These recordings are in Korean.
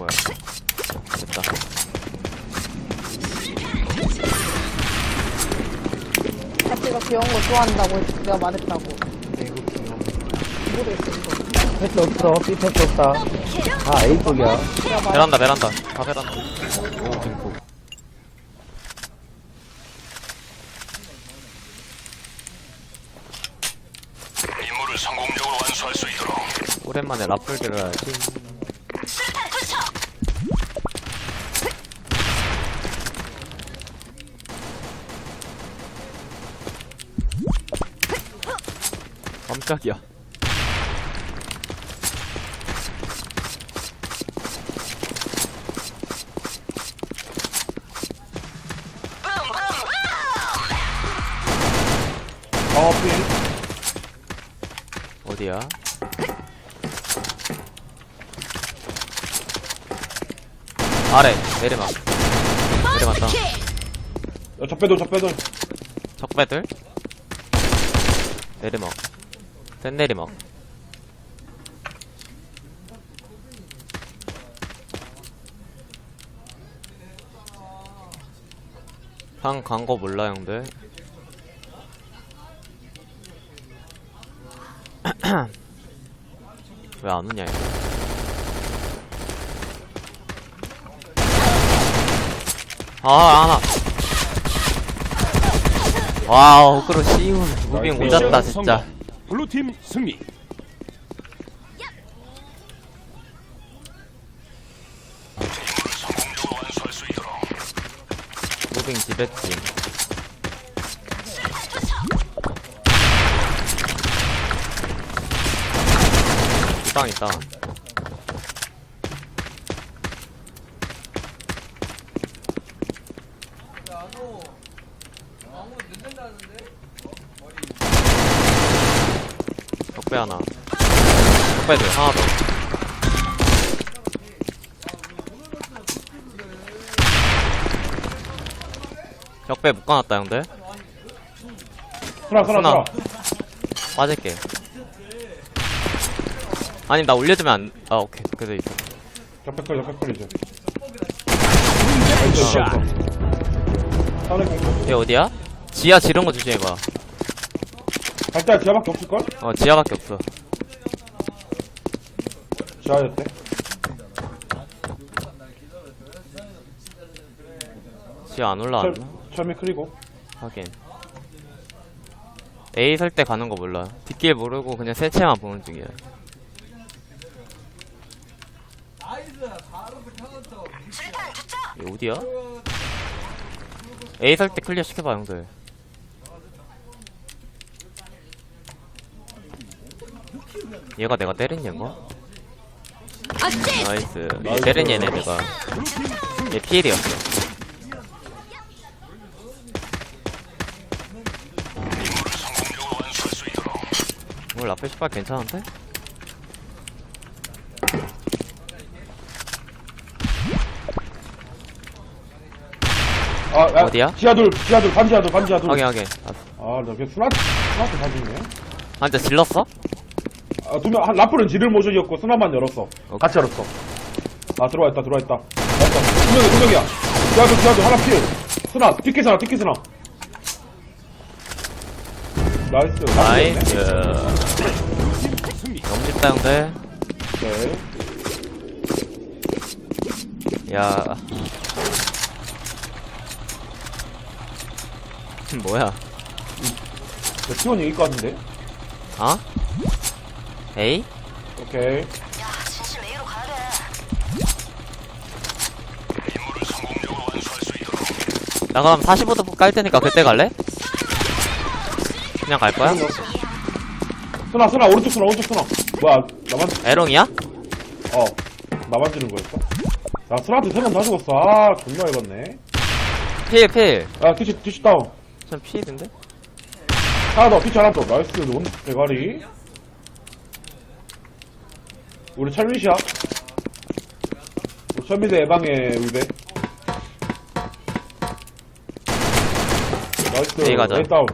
뭐야. 됐다. 사치가 귀여운 거 좋아한다고 했- 내가 말했다고. 모르겠어, 이거. 패스 없어, B 패스 없다. 아, A 쪽이야. 내가 말 베란다, 베란다. 다 베란다. 임무를 성공적으로 완수할 수 있도록 오랜만에 라플기를 해야지. 깜짝이야. 어, B. 어디야? 아래, 내리막. 내리막다. 야, 적배돌, 적배돌. 적배들. 내리막. 센 내리막. 한간거 몰라 형들. 왜 안 오냐 이거. 아 하나. 와우 호크로 씨우 무빙 오졌다 진짜. 블루팀 승리 무빙 지배지. 이방 있다. 적배 하나. 적배들 하나 더. 적배 묶어놨다 형들. 쓰나, 쓰나, 쓰나. 쓰나. 빠질게. 아니 나 올려주면 안. 아 오케이 그래도 있어. 적배돌, 적배돌, 이제. 샷. 얘 어디야? 지하 지른 거 조심해봐. 갈때 지하밖에 없을걸? 어 지하밖에 없어. 지하였대. 지하 안 철, 올라왔나? 철미 크리고. 하긴. A 설 때 가는 거 몰라. 뒷길 모르고 그냥 세체만 보는 중이야. 얘 어디야? A 설 때 클리어 시켜봐 형들. 얘가 내가 때린 얘인가? 나이스. 얘 때린 얘네 내가. 얘 있도록 오늘 앞에 시발 괜찮은데? 아, 야, 어디야? 지하돌, 지하돌, 반지하돌, 반지하돌. 확인 확인. 아, 나 그냥 스나트, 스나트 사진네. 아 진짜 질렀어? 아, 두 명, 한, 라플은 지를 모션이었고, 스나만 열었어. 오케이. 같이 열었어. 아, 들어와 있다, 들어와 있다. 맞다. 두 명이, 두 명이야. 지하돌, 지하돌, 하나 필. 스나, 티켓 스나, 티켓 스나. 나이스. 나이스. 형들. 네. 야. 뭐야? 야, T1 이길 것 같은데? 어? 에이? 오케이. 임무를 성공적으로 완수할 수 있도록 나 그럼 45도 깔 테니까 그때 갈래? 그냥 갈 거야? 스나, 스나, 오른쪽 스나, 오른쪽 스나. 뭐야, 나만, 에롱이야? 어. 나만 지는 거였어? 나 스나한테 세명 다 죽었어. 아, 존나 해봤네. 필, 필. 야, 티시, 티시 다운. 전 필인데? 하나 더, 피치 하나 더. 나이스, 온, 대가리. 우리 철민씨야. 우리 철민대 예방의 울베. 나이스. A 가자. A 다운.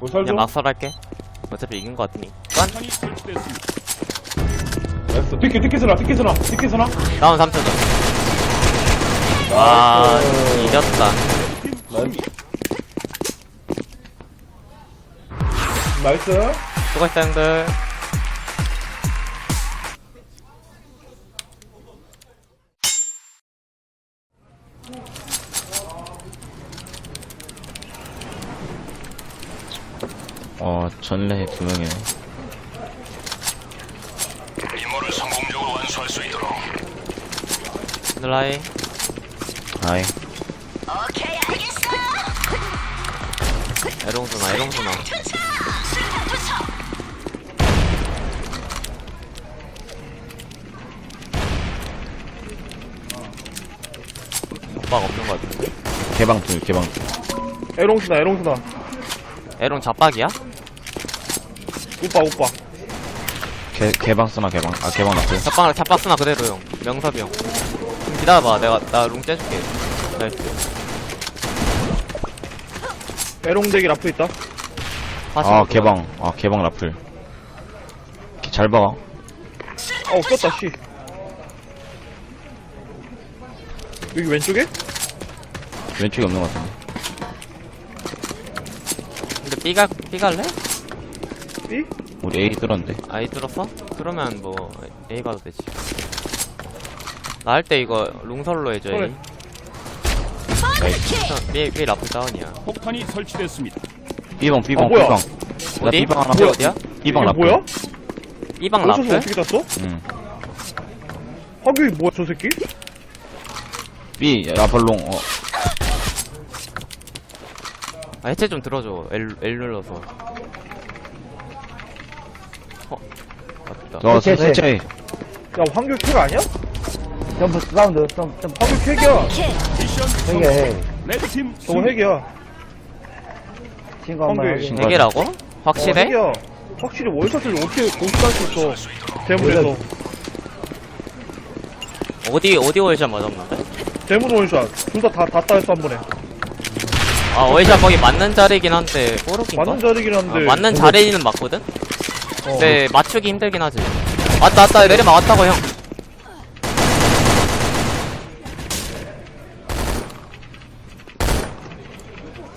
우리 설중. 그냥 막설할게. 어차피 이긴 것 같으니. 설치됐습니다. 나이스. 뒷기, 뒷기 쓰나, 뒷기 쓰나, 뒷기 쓰나. 다운 3초전. 아, 이겼다. 나이스. 나이스. 수고했다, 형들. 어, 전래 두 명이네. 임무를 성공적으로 완수할 수 있도록 흔들라이. 아이, 에롱스나, 에롱스나. 오 빠가 없는 것 같은데? 개방 둘, 개방 둘. 에롱스나, 에롱스나. 에롱 잡박이야? 오빠, 오빠. 개, 개방 쓰나, 개방. 아, 개방 났어요. 잡박, 잡박스나 그대로 형. 명섭이 형. 좀 기다려봐. 내가, 나롱 째줄게. 나이스. 에롱대기 라프 있다. 아, 개방. 아, 개방 라플. 개- 잘 봐. 어, 꼈다, 씨. 여기 왼쪽에? 왼쪽에 없는 것 같은데. 근데 B가, B 갈래? B? 우리 A 뚫었는데. 아이 들었어? 그러면 뭐 A 가도 되지. 나 할 때 이거 롱설로 해줘. A. 그래. 형, B B 라플 다운이야. 폭탄이 설치됐습니다. B방, B방, 아, 뭐야? B방. 나 어디? B방 하나 어디 빼. 어디야? B방 이게 라플. 뭐야? B방 어디서 라플? 어떻게 땄어? 응. 화규이 뭐야, 저 새끼? B, 라플롱, 어. 아 해체 좀 들어줘. L L 눌러서. 어 맞다. 저, 오케이, 세차이. 야, 황규 캐가 아니야? 점프 사운드 점 점프 황규 캐기야. 미션 성공. 되게 레드팀 저거. 핵이야. 친구 한 번 황규. 하긴 신- 핵이라고? 어, 확실해? 핵이야. 확실히 월샷을 어떻게 공식할 수 있어. 대문에서. 어디 어디 월샷 맞았는데? 대문 원샷. 둘다 다, 다 따였어, 한 번에. 아 월샷 거기 맞는 자리긴 한데 뽀록인가? 맞는 자리긴 한데. 아, 맞는 자리는 맞거든? 어. 근데 맞추기 힘들긴 하지. 왔다 왔다 내리막 왔다고 형.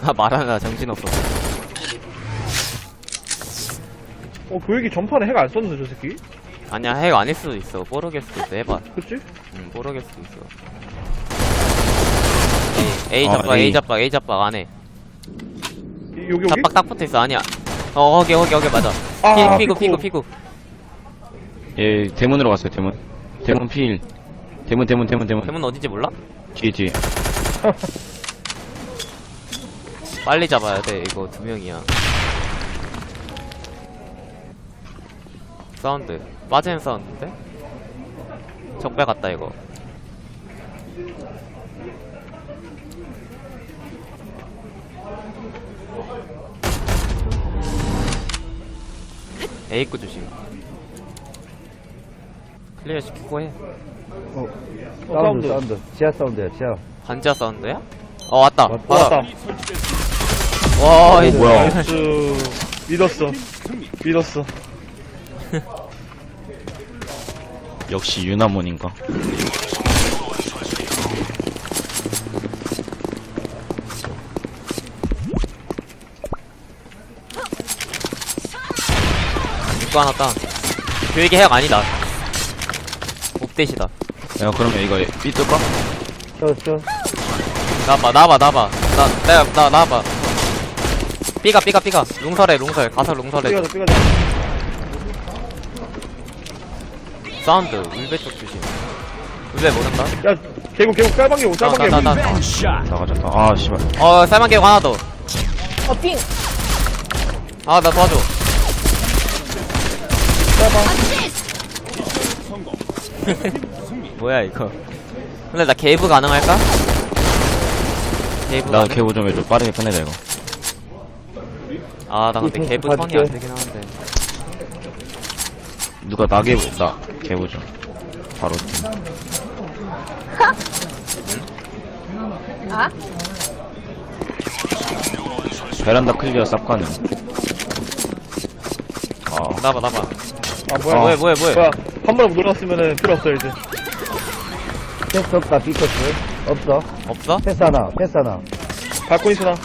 아 말하느라 정신없어. 어, 그 얘기 전판에 핵 안 썼는데, 저 새끼? 아니야 핵 아닐 수도 있어. 모르겠을 수도 있어. 해봐. 그치? 응 모르겠을 수도 있어. A, A 어, 잡박 A A. 잡박 A 잡박 안해. 이- 여기, 여기? 잡박 딱 붙어 있어 아니야. 어 거기 거기 거기 맞아. 아, 피, 피고. 피고 피고. 예, 대문으로 갔어요, 대문. 대문 필. 대문, 대문, 대문, 대문. 대문 어딘지 몰라? 뒤에, 뒤에. 빨리 잡아야 돼 이거 두 명이야 사운드 빠지는 사운드인데? 적배 같다 이거 A구 조심 클리어 시키고 해 사운드 사운드. 사운드 지하 사운드야 지하 반지하 사운드야? 어 왔다 왔다. 받아. 와 이- 뭐야. 믿었어. 믿었어. 역시 유나몬인가. 이거 하나 땅 교육이 핵 아니다. 옵대시다. 야, 그러면 이거 뚫까? 저저. 나봐 나봐 나봐. 나 내가 나 나봐. 삐가 삐가 삐가. 롱설해 롱설. 가서 롱설해. 삐가자, 삐가자. 사운드 울베 쪽 조심 울베 모른다 야, 개구, 개구, 짤방개, 오, 짤방개. 나, 나, 나. 샷. 나가졌다. 아, 씨발. 어 쌀만 개고 하나 어, 삥! 더 아 나 도와줘. 뭐야 이거 근데 나 게이브 가능할까? 게이브 나 가능? 개보 좀 해줘. 빠르게 끝내자, 이거. 아나 근데 이 게이브 턴이 안. 되긴 하는데 누가 나 개보, 나 개보 좀. 바로. 아? 베란다 클리어 쌉가는. 나봐 나봐 아 뭐야 뭐해 뭐해 뭐해 뭐야 한 번에 놀았으면은 필요 없어 이제 패스 없다, 삐커스. 없어. 없어? 패스 하나, 패스 하나. 발코니 쓰나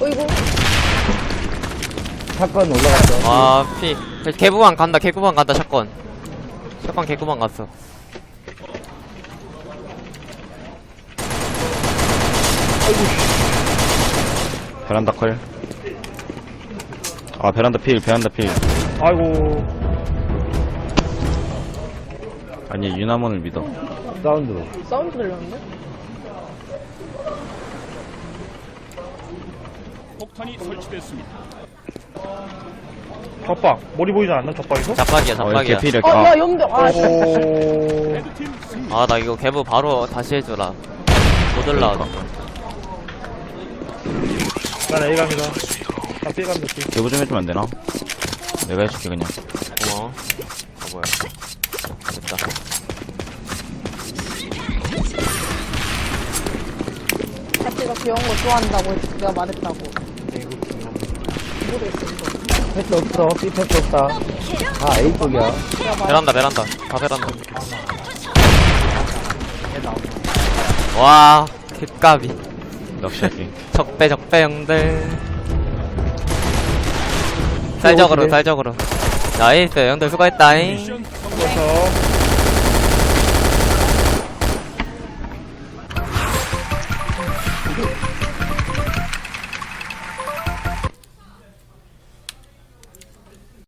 어이구. 사건 올라갔어. 아 피 개구방 간다 개구방 간다 샷건 샷건 개구방 갔어 베란다 컬. 아, 베란다 필, 베란다 필. 아이고 아니, 유나몬을 믿어. 사운드. 사운드 들렸는데? 폭탄이 설치됐습니다. 덮박 머리 보이지 않나 덮박에서? 잡박이야 어, 잡박이야 이렇게 필, 이렇게. 어, 아, 야. 아, 씨. 오 레드팀 승리. 아나 이거 개부 바로 다시 해줘라 못 올라와 난 A 갑니다 나 B 갑니다 B 개부 좀 해주면 안 되나? 내가 해줄게, 그냥. 고마워 아 뭐야 됐다 자체가 귀여운 거 좋아한다고 했- 내가 말했다고. 모르겠어, 이거. 패스 없어. 삐 패스 없다. 아, A 쪽이야. 베란다 베란다 다 베란다 와 개까비 낚시할게. 적배 적배 형들 쌀적으로 쌀적으로 나이스 형들 수고했다잉 그래서